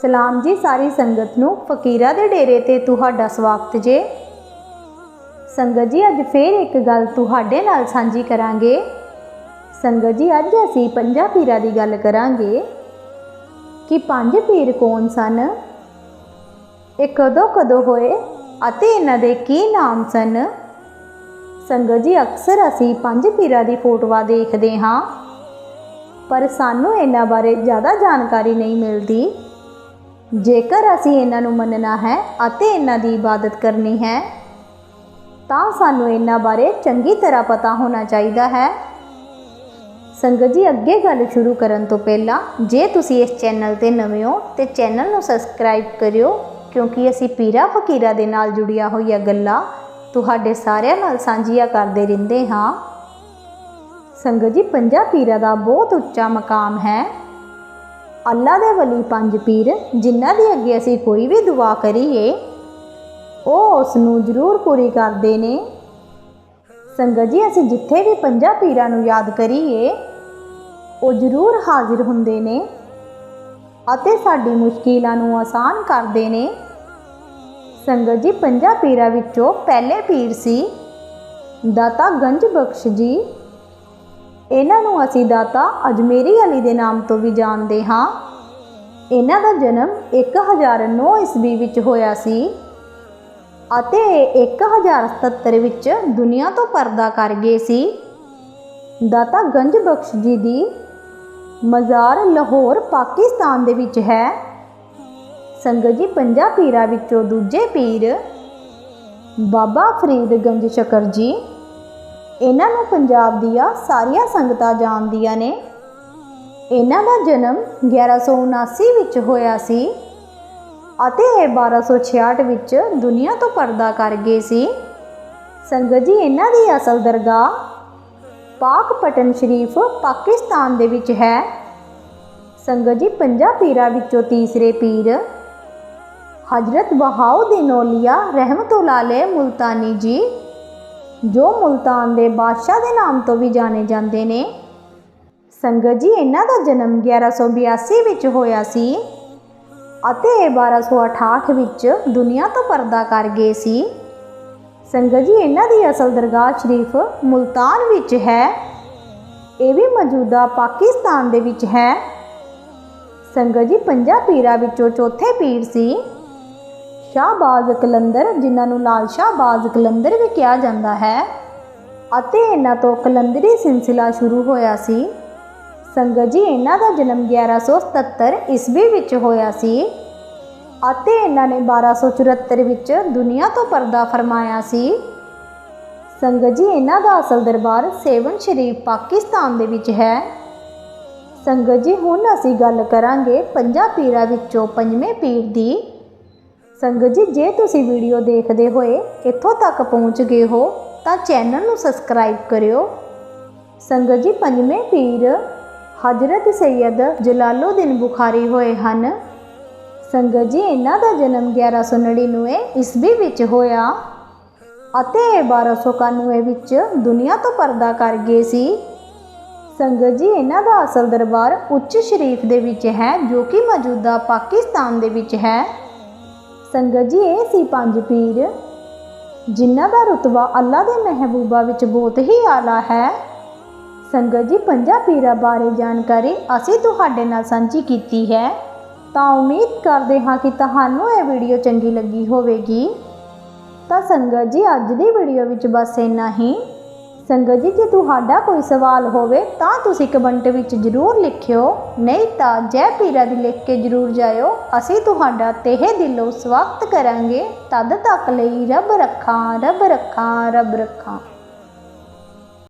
ਸਲਾਮ ਜੀ, ਸਾਰੀ ਸੰਗਤ ਨੂੰ ਫਕੀਰਾ ਦੇ ਡੇਰੇ ਤੇ ਤੁਹਾਡਾ ਸਵਾਗਤ ਜੇ। ਸੰਗਤ ਜੀ, ਅੱਜ ਫੇਰ ਇੱਕ ਗੱਲ ਤੁਹਾਡੇ ਨਾਲ ਸਾਂਝੀ ਕਰਾਂਗੇ। ਸੰਗਤ ਜੀ, ਅੱਜ ਅਸੀਂ ਪੰਜਾਂ ਪੀਰਾਂ ਦੀ ਗੱਲ ਕਰਾਂਗੇ ਕਿ ਪੰਜ ਪੀਰ ਕੌਣ ਸਨ, ਇਹ ਕਦੋਂ ਕਦੋਂ ਹੋਏ ਅਤੇ ਇਹਨਾਂ ਦੇ ਕੀ ਨਾਮ ਸਨ। ਸੰਗਤ ਜੀ, ਅਕਸਰ ਅਸੀਂ ਪੰਜ ਪੀਰਾਂ ਦੀ ਫੋਟੋਆਂ ਦੇਖਦੇ ਹਾਂ, ਪਰ ਸਾਨੂੰ ਇਹਨਾਂ ਬਾਰੇ ਜ਼ਿਆਦਾ ਜਾਣਕਾਰੀ ਨਹੀਂ ਮਿਲਦੀ। ਜੇਕਰ ਅਸੀਂ ਇਹਨਾਂ ਨੂੰ ਮੰਨਣਾ ਹੈ ਅਤੇ ਇਹਨਾਂ ਦੀ ਇਬਾਦਤ ਕਰਨੀ ਹੈ, ਤਾਂ ਸਾਨੂੰ ਇਹਨਾਂ ਬਾਰੇ ਚੰਗੀ ਤਰ੍ਹਾਂ ਪਤਾ ਹੋਣਾ ਚਾਹੀਦਾ ਹੈ। ਸੰਗਤ ਜੀ, ਅੱਗੇ ਗੱਲ ਸ਼ੁਰੂ ਕਰਨ ਤੋਂ ਪਹਿਲਾਂ, ਜੇ ਤੁਸੀਂ ਇਸ ਚੈਨਲ ਤੇ ਨਵੇਂ ਹੋ, ਤੇ ਚੈਨਲ ਨੂੰ ਸਬਸਕ੍ਰਾਈਬ ਕਰਿਓ, ਕਿਉਂਕਿ ਅਸੀਂ ਪੀਰਾ ਫਕੀਰਾ ਦੇ ਨਾਲ ਜੁੜੀਆਂ ਹੋਈਆਂ ਗੱਲਾਂ ਤੁਹਾਡੇ ਸਾਰਿਆਂ ਨਾਲ ਸਾਂਝੀਆਂ ਕਰਦੇ ਰਹਿੰਦੇ ਹਾਂ। ਸੰਗਤ ਜੀ, ਪੰਜਾਂ ਪੀਰਾ ਦਾ ਬਹੁਤ ਉੱਚਾ ਮਕਾਮ ਹੈ। ਅੱਲਾ ਦੇ ਵਲੀ ਪੰਜ ਪੀਰ, ਜਿਨ੍ਹਾਂ ਦੀ ਅੱਗੇ ਅਸੀਂ ਕੋਈ ਵੀ ਦੁਆ ਕਰੀਏ, ਉਹ ਉਸ ਨੂੰ ਜ਼ਰੂਰ ਪੂਰੀ ਕਰਦੇ ਨੇ। ਸੰਗਤ ਜੀ, ਅਸੀਂ ਜਿੱਥੇ ਵੀ ਪੰਜਾਂ ਪੀਰਾਂ ਨੂੰ ਯਾਦ ਕਰੀਏ, ਉਹ ਜ਼ਰੂਰ ਹਾਜ਼ਰ ਹੁੰਦੇ ਨੇ ਅਤੇ ਸਾਡੀ ਮੁਸ਼ਕਿਲਾਂ ਨੂੰ ਆਸਾਨ ਕਰਦੇ ਨੇ। ਸੰਗਤ ਜੀ, ਪੰਜਾਂ ਪੀਰਾਂ ਵਿੱਚੋਂ ਪਹਿਲੇ ਪੀਰ ਸੀ ਦਾਤਾ ਗੰਜ ਬਖਸ਼ ਜੀ। ਇਹਨਾਂ ਨੂੰ ਅਸੀਂ ਦਾਤਾ ਅਜਮੇਰੀ ਅਲੀ ਦੇ ਨਾਮ ਤੋਂ ਵੀ ਜਾਣਦੇ ਹਾਂ। ਇਹਨਾਂ ਦਾ ਜਨਮ 1009 ਈਸਵੀ ਵਿੱਚ ਹੋਇਆ ਸੀ ਅਤੇ 1077 ਵਿੱਚ ਦੁਨੀਆ ਤੋਂ ਪਰਦਾ ਕਰ ਗਏ ਸੀ। ਦਾਤਾ ਗੰਜ ਬਖਸ਼ ਜੀ ਦੀ ਮਜ਼ਾਰ ਲਾਹੌਰ, ਪਾਕਿਸਤਾਨ ਦੇ ਵਿੱਚ ਹੈ। ਸੰਗਤ ਜੀ ਪੰਜਾਂ ਪੀਰਾਂ ਵਿੱਚੋਂ ਦੂਜੇ ਪੀਰ ਬਾਬਾ ਫਰੀਦ ਗੰਜ ਸ਼ਕਰ ਜੀ ਇਹਨਾਂ ਨੂੰ ਪੰਜਾਬ ਦੀਆਂ ਸਾਰੀਆਂ ਸੰਗਤਾਂ ਜਾਣਦੀਆਂ ਨੇ। ਇਹਨਾਂ ਦਾ ਜਨਮ 1179 ਵਿੱਚ ਹੋਇਆ ਸੀ ਅਤੇ ਇਹ 1266 ਵਿੱਚ ਦੁਨੀਆ ਤੋਂ ਪਰਦਾ ਕਰ ਗਏ ਸੀ। ਸੰਗਤ ਜੀ, ਇਹਨਾਂ ਦੀ ਅਸਲ ਦਰਗਾਹ ਪਾਕ ਪਟਨ ਸ਼ਰੀਫ, ਪਾਕਿਸਤਾਨ ਦੇ ਵਿੱਚ ਹੈ। ਸੰਗਤ ਜੀ, ਪੰਜਾਂ ਪੀਰਾਂ ਵਿੱਚੋਂ ਤੀਸਰੇ ਪੀਰ ਹਜ਼ਰਤ ਬਹਾਉਦੀਨ ਔਲੀਆ ਰਹਿਮਤੁਲਾਹ ਅਲੈਹ ਮੁਲਤਾਨੀ ਜੀ ਜੋ ਮੁਲਤਾਨ ਦੇ ਬਾਦਸ਼ਾਹ ਦੇ ਨਾਮ ਤੋਂ ਵੀ ਜਾਣੇ ਜਾਂਦੇ ਨੇ। ਸੰਗਤ ਜੀ, ਇਹਨਾਂ ਦਾ ਜਨਮ 1182 ਵਿੱਚ ਹੋਇਆ ਸੀ ਅਤੇ 1268 ਵਿੱਚ ਦੁਨੀਆ ਤੋਂ ਪਰਦਾ ਕਰ ਗਏ ਸੀ। ਸੰਗਤ ਜੀ, ਇਹਨਾਂ ਦੀ ਅਸਲ ਦਰਗਾਹ ਸ਼ਰੀਫ ਮੁਲਤਾਨ ਵਿੱਚ ਹੈ। ਇਹ ਵੀ ਮੌਜੂਦਾ ਪਾਕਿਸਤਾਨ ਦੇ ਵਿੱਚ ਹੈ। ਸੰਗਤ ਜੀ, ਪੰਜਾਂ ਪੀਰਾਂ ਵਿੱਚੋਂ ਚੌਥੇ ਪੀਰ ਸੀ। ਸ਼ਾਹਬਾਜ਼ ਕਲੰਦਰ, ਜਿਨ੍ਹਾਂ ਨੂੰ ਲਾਲ ਸ਼ਾਹਬਾਜ਼ ਕਲੰਦਰ ਵੀ ਕਿਹਾ ਜਾਂਦਾ ਹੈ। ਅਤੇ ਇਹਨਾਂ ਤੋਂ ਕਲੰਦਰੀ ਸਿਲਸਿਲਾ ਸ਼ੁਰੂ ਹੋਇਆ ਸੀ। ਸੰਗਤ ਜੀ, ਇਹਨਾਂ ਦਾ ਜਨਮ 1177 ਈਸਵੀ ਵਿੱਚ ਹੋਇਆ ਸੀ। ਅਤੇ ਇਹਨਾਂ ਨੇ 1274 ਵਿੱਚ ਦੁਨੀਆ ਤੋਂ ਪਰਦਾ ਫਰਮਾਇਆ ਸੀ। ਸੰਗਤ ਜੀ, ਇਹਨਾਂ ਦਾ ਅਸਲ ਦਰਬਾਰ ਸੇਵਨ ਸ਼ਰੀਫ ਪਾਕਿਸਤਾਨ ਦੇ ਵਿੱਚ ਹੈ। ਸੰਗਤ ਜੀ, ਹੁਣ ਅਸੀਂ ਗੱਲ ਕਰਾਂਗੇ ਪੰਜਾਂ ਪੀਰਾਂ ਵਿੱਚੋਂ ਪੰਜਵੇਂ ਪੀਰ ਦੀ। ਸੰਗਤ ਜੀ, ਜੇ ਤੁਸੀਂ ਵੀਡੀਓ ਦੇਖਦੇ ਹੋਏ ਇੱਥੋਂ ਤੱਕ ਪਹੁੰਚ ਗਏ ਹੋ, ਤਾਂ ਚੈਨਲ ਨੂੰ ਸਬਸਕ੍ਰਾਈਬ ਕਰਿਓ। ਸੰਗਤ ਜੀ, ਪੰਜਵੇਂ ਪੀਰ ਹਜ਼ਰਤ ਸੈਯਦ ਜਲਾਲੁਦੀਨ ਬੁਖਾਰੀ ਹੋਏ ਹਨ। ਸੰਗਤ ਜੀ, ਇਹਨਾਂ ਦਾ ਜਨਮ 1199 ਈਸਵੀ ਵਿੱਚ ਹੋਇਆ ਅਤੇ 1291 ਵਿੱਚ ਦੁਨੀਆ ਤੋਂ ਪਰਦਾ ਕਰ ਗਏ ਸੀ। ਸੰਗਤ ਜੀ, ਇਹਨਾਂ ਦਾ ਅਸਲ ਦਰਬਾਰ ਉੱਚ ਸ਼ਰੀਫ ਦੇ ਵਿੱਚ ਹੈ, ਜੋ ਕਿ ਮੌਜੂਦਾ ਪਾਕਿਸਤਾਨ ਦੇ ਵਿੱਚ ਹੈ। ਸੰਗਤ ਜੀ, ਇਹ ਸੀ ਪੰਜ ਪੀਰ, ਜਿਨ੍ਹਾਂ ਦਾ ਰਤਬਾ ਅੱਲਾ ਦੇ ਮਹਿਬੂਬਾ ਵਿੱਚ ਬਹੁਤ ਹੀ ਆਲਾ ਹੈ। ਸੰਗਤ ਜੀ, ਪੰਜਾਂ ਪੀਰਾਂ ਬਾਰੇ ਜਾਣਕਾਰੀ ਅਸੀਂ ਤੁਹਾਡੇ ਨਾਲ ਸਾਂਝੀ ਕੀਤੀ ਹੈ। ਤਾਂ ਉਮੀਦ ਕਰਦੇ ਹਾਂ ਕਿ ਤੁਹਾਨੂੰ ਇਹ ਵੀਡੀਓ ਚੰਗੀ ਲੱਗੀ ਹੋਵੇਗੀ। ਤਾਂ ਸੰਗਤ ਜੀ, ਅੱਜ ਦੀ ਵੀਡੀਓ ਵਿੱਚ ਬਸ ਇੰਨਾ ਹੀ। ਸੰਗਤ ਜੀ, ਜੇ ਤੁਹਾਡਾ ਕੋਈ ਸਵਾਲ ਹੋਵੇ ਤਾਂ ਤੁਸੀਂ ਕਮੈਂਟ ਵਿੱਚ ਜ਼ਰੂਰ ਲਿਖਿਓ। ਨਹੀਂ ਤਾਂ ਜੈ ਪੀਰਾ ਦੀ ਲਿਖ ਕੇ ਜ਼ਰੂਰ ਜਾਇਓ। ਅਸੀਂ ਤੁਹਾਡਾ ਤਹਿ ਦਿਲੋਂ ਸਵਾਗਤ ਕਰਾਂਗੇ। ਤਦ ਤੱਕ ਲਈ ਰੱਬ ਰੱਖਾਂ ਰੱਬ ਰੱਖਾਂ ਰੱਬ ਰੱਖਾਂ।